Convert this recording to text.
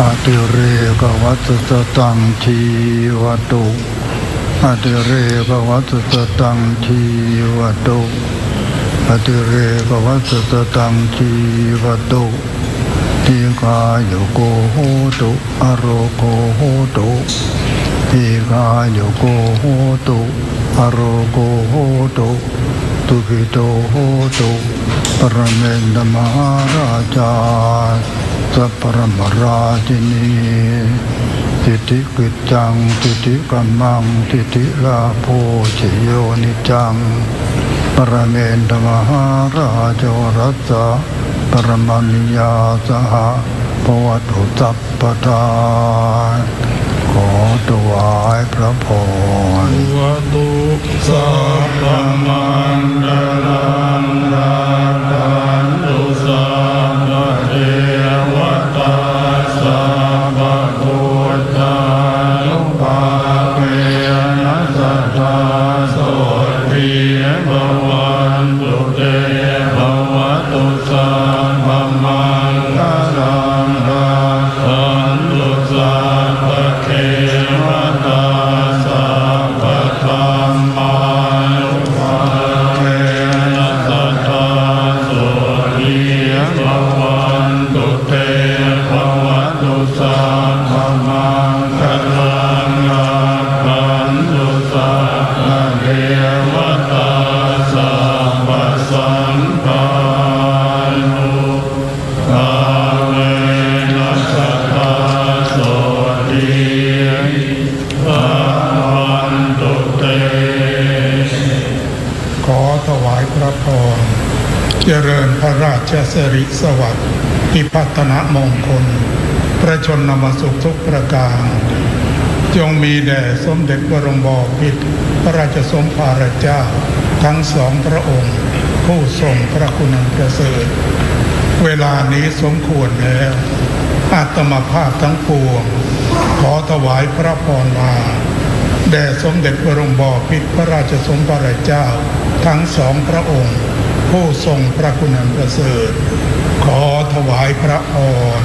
อติเรกวัตสตังชีวตุอติเรกวัตสตังชีวตุอติเรกวัตสตังชีวตุทีกายุโกโหตุอโรโกโหตุทีกายุโกโหตุอโรโกโหตุตุกิโตโหตุปรเมนดมหาราชา สัพพรมราชินีติติกิจังติติกัมมังติติลาโพชโยนิจัง ปรเมนทมหาราชวรัสสะปรมมิยาสหะปวัตุสัพพทาขอถวายพระพรวตุสัพ ติภวันตุเตภวตุสัพพมังคลังรักขันตุสัพพเทวตาสัพพธรรมานุภาเวนัสสทธาโสติภวันตุเตภวตุสัพพมังคลังรักขันตุสัพพ เจริญพระราชสิริสวัสดิ์อิพัฒนมงคล ประชนนมสุขทุกประการ จงมีแด่สมเด็จพระรมบพิตรพระราชสมภารเจ้า ทั้งสองพระองค์ ผู้ทรงพระคุณันประเสริฐ เวลานี้สมควรแล้ว อาตมาภาพทั้งปวง ขอถวายพระพรมาแด่สมเด็จพระรมบพิตรพระราชสมภารเจ้า ทั้งสองพระองค์ ผู้ทรงพระคุณอันประเสริฐ ขอถวายพระพร